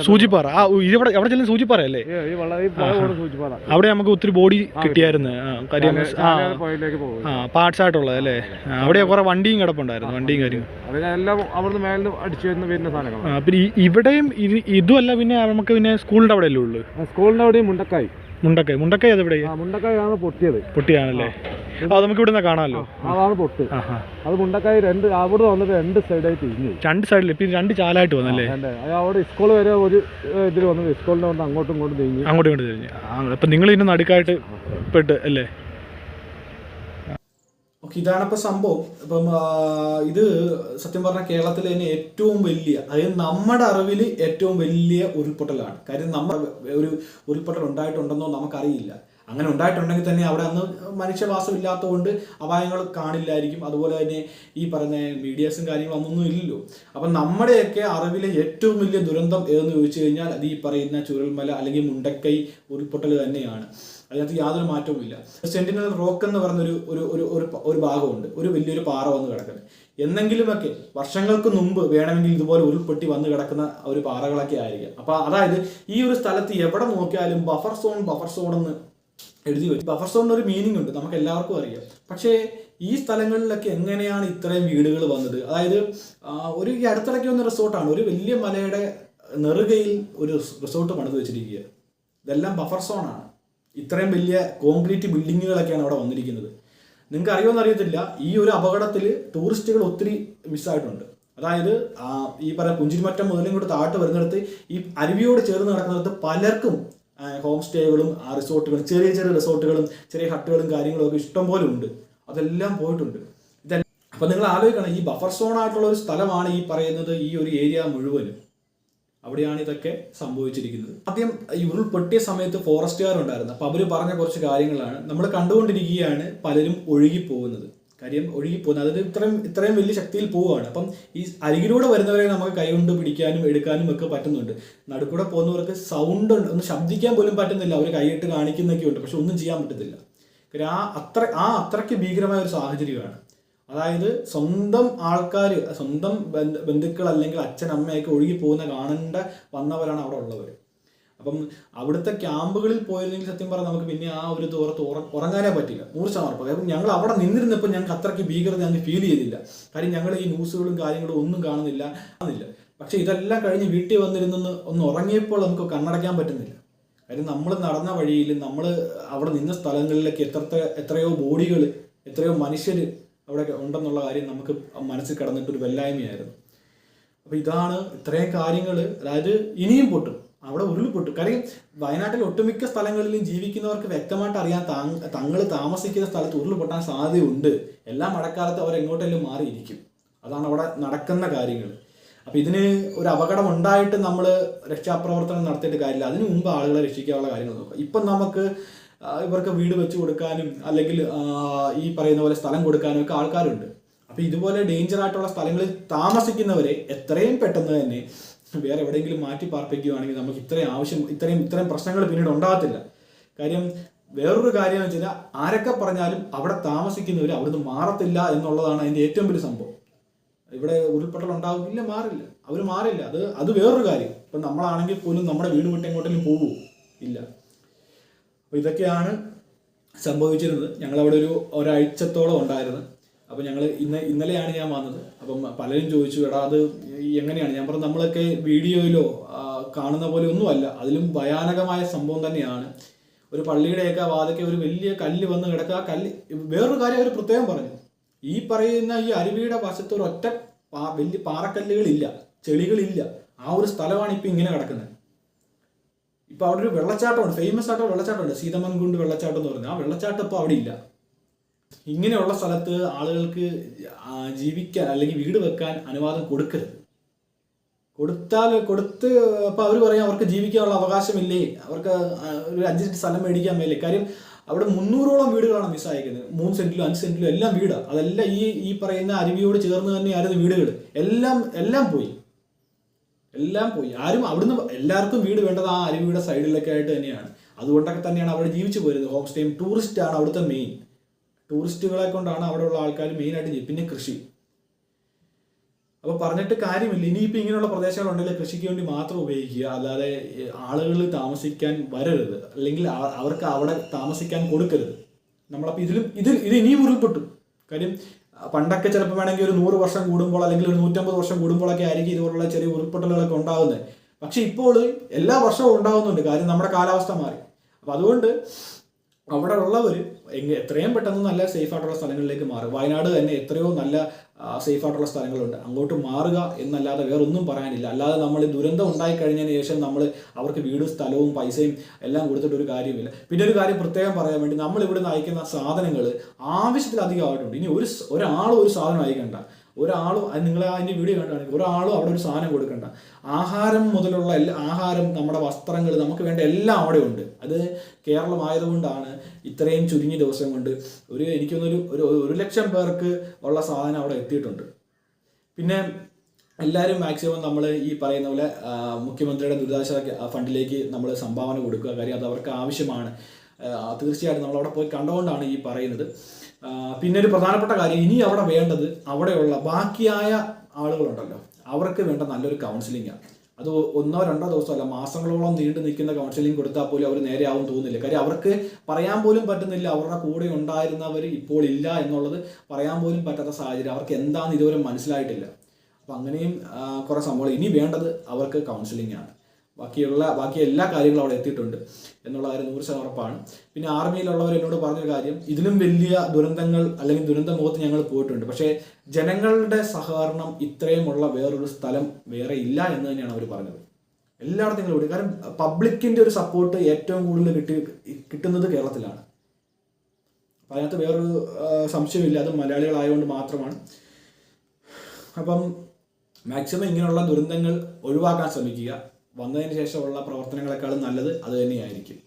സൂചിപ്പാറ ആ ഉ, എവിടെ അവിടെ ചെല്ലുന്ന സൂചിപ്പാറ അല്ലേ? അവിടെ നമുക്ക് ഒത്തിരി ബോഡി കിട്ടിയായിരുന്നു. ആ കാര്യം ആ പോയിലേക്ക് പോകും. ആ പാർട്സ് ആയിട്ടുള്ളത് അല്ലേ? ആ, അവിടെ കുറെ വണ്ടിയും കിടപ്പുണ്ടായിരുന്നു വണ്ടിയും കാര്യങ്ങളും. അത് ഞാൻ എല്ലാം അവിടുന്ന് മേലിന് അടിച്ചു വരുന്ന വരുന്ന സാധനങ്ങളാണ്. ആ പിന്നെ ഈ- ഇവിടെയും ഇത് ഇതുമല്ല പിന്നെ നമുക്ക് പിന്നെ സ്കൂളിന്റെ അവിടെ അല്ലേ ഉള്ളു? സ്കൂളിന്റെ അവിടെയും മുണ്ടക്കായി. മുണ്ടക്കൈ. മുണ്ടക്കൈ അത് ഇവിടെ ആ മുണ്ടക്കായാണ് പൊട്ടിയത്. പൊട്ടിയാണല്ലേ? അത് നമുക്ക് ഇവിടെ നിന്ന് കാണാമല്ലോ അതാണ് പൊട്ട്. അത് മുണ്ടക്കായി രണ്ട് അവിടെ വന്നിട്ട് രണ്ട് സൈഡായി തിരിഞ്ഞു. രണ്ട് സൈഡിൽ പിന്നെ രണ്ട് ചാലായിട്ട് വന്നല്ലേ? അവിടെ സ്കൂൾ വരെ ഒരു ഇതിൽ വന്നത് സ്കൂളിന്റെ വന്ന് അങ്ങോട്ടും ഇങ്ങോട്ടും തിരിഞ്ഞു. അങ്ങോട്ടും ഇങ്ങോട്ട് തിരിഞ്ഞു. അപ്പൊ നിങ്ങൾ ഇതിന് നടുക്കായിട്ട് പെട്ട് അല്ലേ? ഓക്കെ ഇതാണ് ഇപ്പൊ സംഭവം. ഇപ്പം ഇത് സത്യം പറഞ്ഞ കേരളത്തിലെ തന്നെ ഏറ്റവും വലിയ അതായത് നമ്മുടെ അറിവിൽ ഏറ്റവും വലിയ ഉരുൾപൊട്ടലാണ്. കാര്യം നമ്മൾ ഒരു ഉരുൾപൊട്ടൽ ഉണ്ടായിട്ടുണ്ടെന്നോ നമുക്കറിയില്ല. അങ്ങനെ ഉണ്ടായിട്ടുണ്ടെങ്കിൽ തന്നെ അവിടെ അന്ന് മനുഷ്യവാസം ഇല്ലാത്തതുകൊണ്ട് അപായങ്ങൾ കാണില്ലായിരിക്കും. അതുപോലെ തന്നെ ഈ പറയുന്ന മീഡിയാസും കാര്യങ്ങളും അന്നൊന്നും ഇല്ലല്ലോ. അപ്പം നമ്മുടെയൊക്കെ അറിവിലെ ഏറ്റവും വലിയ ദുരന്തം ഏതെന്ന് ചോദിച്ചു കഴിഞ്ഞാൽ അത് ഈ പറയുന്ന ചുരൽമല അല്ലെങ്കിൽ മുണ്ടക്കൈ ഉരുൾപൊട്ടൽ തന്നെയാണ്. അതിനകത്ത് യാതൊരു മാറ്റവും ഇല്ല. സെന്റിനൽ റോക്ക് എന്ന് പറഞ്ഞൊരു ഒരു ഒരു ഒരു ഭാഗമുണ്ട്. ഒരു വലിയൊരു പാറ വന്ന് കിടക്കുന്നത് എന്നെങ്കിലുമൊക്കെ വർഷങ്ങൾക്ക് മുമ്പ് വേണമെങ്കിൽ ഇതുപോലെ ഉരുൾപൊട്ടി വന്ന് കിടക്കുന്ന ഒരു പാറകളൊക്കെ ആയിരിക്കാം. അപ്പൊ അതായത് ഈ ഒരു സ്ഥലത്ത് എവിടെ നോക്കിയാലും ബഫർ സോൺ ബഫർ സോൺ എന്ന് എഴുതി വെച്ചു ബഫർ സോണിന് ഒരു മീനിങ് ഉണ്ട്. നമുക്ക് എല്ലാവർക്കും അറിയാം. പക്ഷേ ഈ സ്ഥലങ്ങളിലൊക്കെ എങ്ങനെയാണ് ഇത്രയും വീടുകൾ വന്നത്? അതായത് ഒരു ഈ അടുത്തിടയ്ക്ക് വന്ന റിസോർട്ടാണ് ഒരു വലിയ മലയുടെ നെറുകയിൽ ഒരു റിസോർട്ട് പണിത് വെച്ചിരിക്കുക ഇതെല്ലാം ബഫർ സോണാണ് ഇത്രയും വലിയ കോൺക്രീറ്റ് ബിൽഡിങ്ങുകളൊക്കെയാണ് അവിടെ വന്നിരിക്കുന്നത്. നിങ്ങൾക്ക് അറിയുമെന്ന് അറിയത്തില്ല ഈ ഒരു അപകടത്തിൽ ടൂറിസ്റ്റുകൾ ഒത്തിരി മിസ്സായിട്ടുണ്ട് അതായത് ഈ പറയുന്ന പുഞ്ചിരിമറ്റം മുതലും കൂടെ താഴ്ത്ത് വരുന്നിടത്ത് ഈ അരുവിയോട് ചേർന്ന് നടക്കുന്നിടത്ത് പലർക്കും ഹോം സ്റ്റേകളും റിസോർട്ടുകളും ചെറിയ ചെറിയ റിസോർട്ടുകളും ചെറിയ ഹട്ടുകളും കാര്യങ്ങളും ഒക്കെ ഇഷ്ടം പോലെ ഉണ്ട്. അതെല്ലാം പോയിട്ടുണ്ട്. ഇതെല്ലാം അപ്പൊ നിങ്ങൾ ആലോചിക്കണം ഈ ബഫർ സോൺ ആയിട്ടുള്ള ഒരു സ്ഥലമാണ് ഈ പറയുന്നത് ഈ ഒരു ഏരിയ മുഴുവനും. അവിടെയാണ് ഇതൊക്കെ സംഭവിച്ചിരിക്കുന്നത്. ആദ്യം ഈ ഉരുൾപൊട്ടിയ സമയത്ത് ഫോറസ്റ്റുകാർ ഉണ്ടായിരുന്നു അപ്പൊ അവർ പറഞ്ഞ കുറച്ച് കാര്യങ്ങളാണ്. നമ്മൾ കണ്ടുകൊണ്ടിരിക്കുകയാണ് പലരും ഒഴുകി പോകുന്നത് കാര്യം ഒഴുകി പോകുന്നത് അതായത് ഇത്രയും ഇത്രയും വലിയ ശക്തിയിൽ പോവുകയാണ്. അപ്പം ഈ അരികിലൂടെ വരുന്നവരെ നമുക്ക് കൈകൊണ്ട് പിടിക്കാനും എടുക്കാനും ഒക്കെ പറ്റുന്നുണ്ട്. നടുക്കൂടെ പോകുന്നവർക്ക് സൗണ്ട് ഉണ്ട്. ഒന്ന് ശബ്ദിക്കാൻ പോലും പറ്റുന്നില്ല. അവർ കൈയിട്ട് കാണിക്കുന്നൊക്കെ ഉണ്ട് പക്ഷെ ഒന്നും ചെയ്യാൻ പറ്റത്തില്ല. ആ അത്ര ആ അത്രയ്ക്ക് ഭീകരമായ ഒരു സാഹചര്യമാണ്. അതായത് സ്വന്തം ആൾക്കാർ സ്വന്തം ബന്ധ- ബന്ധുക്കൾ അല്ലെങ്കിൽ അച്ഛൻ അമ്മയൊക്കെ ഒഴുകി പോകുന്ന കാണേണ്ട വന്നവരാണ് അവിടെ ഉള്ളവർ അപ്പം അവിടുത്തെ ക്യാമ്പുകളിൽ പോയിരുന്നെങ്കിൽ സത്യം പറഞ്ഞാൽ നമുക്ക് പിന്നെ ആ ഒരു ദൂരത്ത് ഉറങ്ങാനേ പറ്റില്ല. നൂറ് ശതമാനം അതായത് ഞങ്ങൾ അവിടെ നിന്നിരുന്നപ്പോൾ ഞങ്ങൾക്ക് അത്രയ്ക്ക് ഭീകരത ഞങ്ങൾക്ക് ഫീൽ ചെയ്തില്ല. കാര്യം ഞങ്ങൾ ഈ ന്യൂസുകളും കാര്യങ്ങളും ഒന്നും കാണുന്നില്ല കാണുന്നില്ല. പക്ഷേ ഇതെല്ലാം കഴിഞ്ഞ് വീട്ടിൽ വന്നിരുന്നെന്ന് ഒന്ന് ഉറങ്ങിയപ്പോൾ നമുക്ക് കണ്ണടയ്ക്കാൻ പറ്റുന്നില്ല. കാര്യം നമ്മൾ നടന്ന വഴിയിൽ നമ്മൾ അവിടെ നിന്ന സ്ഥലങ്ങളിലേക്ക് എത്ര എത്രയോ ബോഡികൾ എത്രയോ മനുഷ്യർ അവിടെ ഉണ്ടെന്നുള്ള കാര്യം നമുക്ക് മനസ്സിൽ കടന്നിട്ടൊരു വല്ലായ്മയായിരുന്നു. അപ്പോൾ ഇതാണ് ഇത്രയും കാര്യങ്ങൾ അതായത് ഇനിയും പൊട്ടും. അവിടെ ഉരുൾ പൊട്ടും. കാര്യം വയനാട്ടിൽ ഒട്ടുമിക്ക സ്ഥലങ്ങളിലും ജീവിക്കുന്നവർക്ക് വ്യക്തമായിട്ട് അറിയാൻ തങ്ങൾ താമസിക്കുന്ന സ്ഥലത്ത് ഉരുൾപൊട്ടാൻ സാധ്യതയുണ്ട്. എല്ലാ മഴക്കാലത്ത് അവർ എങ്ങോട്ടെങ്കിലും മാറിയിരിക്കും. അതാണ് അവിടെ നടക്കുന്ന കാര്യങ്ങൾ അപ്പൊ ഇതിന് ഒരു അപകടം ഉണ്ടായിട്ട് നമ്മൾ രക്ഷാപ്രവർത്തനം നടത്തിയിട്ട് കാര്യമില്ല. അതിനു മുമ്പ് ആളുകളെ രക്ഷിക്കാനുള്ള കാര്യങ്ങൾ നോക്കുക. ഇപ്പം നമുക്ക് ഇവർക്ക് വീട് വെച്ച് കൊടുക്കാനും അല്ലെങ്കിൽ ഈ പറയുന്ന പോലെ സ്ഥലം കൊടുക്കാനും ഒക്കെ ആൾക്കാരുണ്ട്. അപ്പൊ ഇതുപോലെ ഡേഞ്ചർ ആയിട്ടുള്ള സ്ഥലങ്ങളിൽ താമസിക്കുന്നവരെ എത്രയും പെട്ടെന്ന് തന്നെ വേറെ എവിടെയെങ്കിലും മാറ്റി പാർപ്പിക്കുകയാണെങ്കിൽ നമുക്ക് ഇത്രയും ആവശ്യം ഇത്രയും ഇത്രയും പ്രശ്നങ്ങൾ പിന്നീട് ഉണ്ടാകത്തില്ല. കാര്യം വേറൊരു കാര്യം എന്ന് വെച്ചാൽ ആരൊക്കെ പറഞ്ഞാലും അവിടെ താമസിക്കുന്നവർ അവിടുന്ന് മാറത്തില്ല എന്നുള്ളതാണ് അതിന്റെ ഏറ്റവും വലിയ സംഭവം. ഇവിടെ ഉരുൾപൊട്ടൽ ഉണ്ടാവും ഇല്ല മാറില്ല. അവർ മാറില്ല. അത് അത് വേറൊരു കാര്യം. ഇപ്പം നമ്മളാണെങ്കിൽ പോലും നമ്മുടെ വീട് വിട്ട് എങ്ങോട്ടെങ്കിലും പോകൂ ഇല്ല. അപ്പോൾ ഇതൊക്കെയാണ് സംഭവിച്ചിരുന്നത്. ഞങ്ങളവിടെ ഒരു ഒരാഴ്ചത്തോളം ഉണ്ടായിരുന്നു. അപ്പോൾ ഞങ്ങൾ ഇന്ന് ഇന്നലെയാണ് ഞാൻ വന്നത്. അപ്പം പലരും ചോദിച്ചു എടാ അത് എങ്ങനെയാണ്? ഞാൻ പറഞ്ഞു നമ്മളൊക്കെ വീഡിയോയിലോ കാണുന്ന പോലെ ഒന്നുമല്ല. അതിലും ഭയാനകമായ സംഭവം തന്നെയാണ്. ഒരു പള്ളിയുടെയൊക്കെ വാതക്കെ ഒരു വലിയ കല്ല് വന്ന് കിടക്കുക. ആ കല്ല് വേറൊരു കാര്യം അവർ പ്രത്യേകം പറഞ്ഞു. ഈ പറയുന്ന ഈ അരുവിയുടെ വശത്ത് ഒരു ഒറ്റ വലിയ പാറക്കല്ലുകളില്ല ചെളികളില്ല. ആ ഒരു സ്ഥലമാണ് ഇപ്പം ഇങ്ങനെ കിടക്കുന്നത്. ഇപ്പൊ അവിടെ ഒരു വെള്ളച്ചാട്ടമുണ്ട്. ഫേമസ് ആയിട്ടുള്ള വെള്ളച്ചാട്ടമുണ്ട്. സീതമൻകുണ്ട് വെള്ളച്ചാട്ടം എന്ന് പറഞ്ഞാൽ ആ വെള്ളച്ചാട്ടം ഇപ്പോൾ അവിടെ ഇല്ല. ഇങ്ങനെയുള്ള സ്ഥലത്ത് ആളുകൾക്ക് ജീവിക്കാൻ അല്ലെങ്കിൽ വീട് വെക്കാൻ അനുവാദം കൊടുക്കരുത്. കൊടുത്താൽ കൊടുത്ത് അപ്പൊ അവർ പറയും അവർക്ക് ജീവിക്കാനുള്ള അവകാശമില്ലേ? അവർക്ക് ഒരു അഞ്ച് സെന്റ് സ്ഥലം മേടിക്കാൻ മേലേ. കാര്യം അവിടെ മുന്നൂറോളം വീടുകളാണ് മിസ്സായിരിക്കുന്നത് മൂന്ന് സെന്റിലും അഞ്ച് സെന്റിലും എല്ലാം വീടാണ് അതെല്ലാം ഈ ഈ പറയുന്ന അരുവിയോട് ചേർന്ന് തന്നെയായിരുന്നു വീടുകൾ. എല്ലാം എല്ലാം പോയി. എല്ലാം പോയി. ആരും അവിടുന്ന് എല്ലാവർക്കും വീട് വേണ്ടത് ആ അരുവിയുടെ സൈഡിലൊക്കെ ആയിട്ട് തന്നെയാണ്. അതുകൊണ്ടൊക്കെ തന്നെയാണ് അവിടെ ജീവിച്ചു പോരുന്നത് ഹോം സ്റ്റേയും ടൂറിസ്റ്റ് ആണ് അവിടുത്തെ മെയിൻ ടൂറിസ്റ്റുകളെ കൊണ്ടാണ് അവിടെയുള്ള ആൾക്കാർ മെയിനായിട്ട് ചെയ്യും പിന്നെ കൃഷി. അപ്പോൾ പറഞ്ഞിട്ട് കാര്യമില്ല. ഇനിയിപ്പോൾ ഇങ്ങനെയുള്ള പ്രദേശങ്ങളുണ്ടെങ്കിൽ കൃഷിക്ക് വേണ്ടി മാത്രം ഉപയോഗിക്കുക. അല്ലാതെ ആളുകൾ താമസിക്കാൻ വരരുത്. അല്ലെങ്കിൽ അവർക്ക് അവിടെ താമസിക്കാൻ കൊടുക്കരുത്. നമ്മളപ്പോൾ ഇതിലും ഇതിൽ ഇത് ഇനിയും ഉരുൾപ്പെട്ടു കാര്യം പണ്ടൊക്കെ ചിലപ്പോൾ വേണമെങ്കിൽ ഒരു നൂറ് വർഷം കൂടുമ്പോൾ അല്ലെങ്കിൽ ഒരു നൂറ്റമ്പത് വർഷം കൂടുമ്പോഴൊക്കെ ആയിരിക്കും ഇതുപോലുള്ള ചെറിയ ഉരുൾപൊട്ടലുകളൊക്കെ ഉണ്ടാകുന്നത് പക്ഷെ ഇപ്പോൾ എല്ലാ വർഷവും ഉണ്ടാകുന്നുണ്ട് കാര്യം നമ്മുടെ കാലാവസ്ഥ മാറി. അപ്പം അതുകൊണ്ട് അവിടെ ഉള്ളവർ എത്രയും പെട്ടെന്ന് നല്ല സേഫ് ആയിട്ടുള്ള സ്ഥലങ്ങളിലേക്ക് മാറും വയനാട് തന്നെ എത്രയോ നല്ല സേഫ് ആയിട്ടുള്ള സ്ഥലങ്ങളുണ്ട്. അങ്ങോട്ട് മാറുക എന്നല്ലാതെ വേറെ ഒന്നും പറയാനില്ല. അല്ലാതെ നമ്മൾ ദുരന്തം ഉണ്ടായി കഴിഞ്ഞതിന് ശേഷം നമ്മൾ അവർക്ക് വീടും സ്ഥലവും പൈസയും എല്ലാം കൊടുത്തിട്ട് ഒരു കാര്യമില്ല പിന്നെ ഒരു കാര്യം പ്രത്യേകം പറയാൻ വേണ്ടി നമ്മൾ ഇവിടുന്ന് അയക്കുന്ന സാധനങ്ങൾ ആവശ്യത്തിലധികം ആയിട്ടുണ്ട്. ഇനി ഒരു ഒരാൾ ഒരു സാധനം അയക്കണ്ട. ഒരാളും നിങ്ങൾ അതിന്റെ വീഡിയോ കണ്ടാണെങ്കിൽ ഒരാളും അവിടെ ഒരു സാധനം കൊടുക്കണ്ട. ആഹാരം മുതലുള്ള എല്ലാ ആഹാരം നമ്മുടെ വസ്ത്രങ്ങൾ നമുക്ക് വേണ്ട എല്ലാം അവിടെ ഉണ്ട്. അത് കേരളമായതുകൊണ്ടാണ് ഇത്രയും ചുരുങ്ങിയ ദിവസം കൊണ്ട് ഒരു എനിക്കൊന്നൊരു ഒരു ഒരു ലക്ഷം പേർക്ക് ഉള്ള സാധനം അവിടെ എത്തിയിട്ടുണ്ട്. പിന്നെ എല്ലാവരും മാക്സിമം നമ്മൾ ഈ പറയുന്ന പോലെ മുഖ്യമന്ത്രിയുടെ ദുരിതാശ്വാസ ഫണ്ടിലേക്ക് നമ്മൾ സംഭാവന കൊടുക്കുക കാര്യം അത് അവർക്ക് ആവശ്യമാണ്. തീർച്ചയായിട്ടും നമ്മൾ അവിടെ പോയി കണ്ടുകൊണ്ടാണ് ഈ പറയുന്നത്. പിന്നെ ഒരു പ്രധാനപ്പെട്ട കാര്യം ഇനി അവിടെ വേണ്ടത് അവിടെയുള്ള ബാക്കിയായ ആളുകളുണ്ടല്ലോ. അവർക്ക് വേണ്ട നല്ലൊരു കൗൺസിലിംഗ് ആണ് അത് ഒന്നോ രണ്ടോ ദിവസമല്ല മാസങ്ങളോളം നീണ്ടു നിൽക്കുന്ന കൗൺസിലിംഗ് കൊടുത്താൽ പോലും അവർ നേരെയാവും തോന്നുന്നില്ല. കാര്യം അവർക്ക് പറയാൻ പോലും പറ്റുന്നില്ല അവരുടെ കൂടെ ഉണ്ടായിരുന്നവർ ഇപ്പോൾ ഇല്ല എന്നുള്ളത് പറയാൻ പോലും പറ്റാത്ത സാഹചര്യം. അവർക്ക് എന്താണെന്ന് ഇതുവരെ മനസ്സിലായിട്ടില്ല. അപ്പം അങ്ങനെയും കുറേ സംഭവം ഇനി വേണ്ടത് അവർക്ക് കൗൺസിലിംഗ് ആണ്. ബാക്കിയുള്ള ബാക്കി എല്ലാ കാര്യങ്ങളും അവിടെ എത്തിയിട്ടുണ്ട് എന്നുള്ള കാര്യം നൂറ് ശതമാനം ഉറപ്പാണ്. പിന്നെ ആർമിയിലുള്ളവർ എന്നോട് പറഞ്ഞൊരു കാര്യം ഇതിലും വലിയ ദുരന്തങ്ങൾ അല്ലെങ്കിൽ ദുരന്ത മുഖത്ത് ഞങ്ങൾ പോയിട്ടുണ്ട്. പക്ഷേ ജനങ്ങളുടെ സഹകരണം ഇത്രയുമുള്ള വേറൊരു സ്ഥലം വേറെ ഇല്ല എന്ന് തന്നെയാണ് അവർ പറഞ്ഞത്. എല്ലായിടത്തും വിടും കാരണം പബ്ലിക്കിന്റെ ഒരു സപ്പോർട്ട് ഏറ്റവും കൂടുതൽ കിട്ടി കിട്ടുന്നത് കേരളത്തിലാണ്. അപ്പം അതിനകത്ത് വേറൊരു സംശയമില്ല അത് മലയാളികളായതുകൊണ്ട് മാത്രമാണ്. അപ്പം മാക്സിമം ഇങ്ങനെയുള്ള ദുരന്തങ്ങൾ ഒഴിവാക്കാൻ ശ്രമിക്കുക. വന്നതിന് ശേഷമുള്ള പ്രവർത്തനങ്ങളെക്കാളും നല്ലത് അത് തന്നെയായിരിക്കും.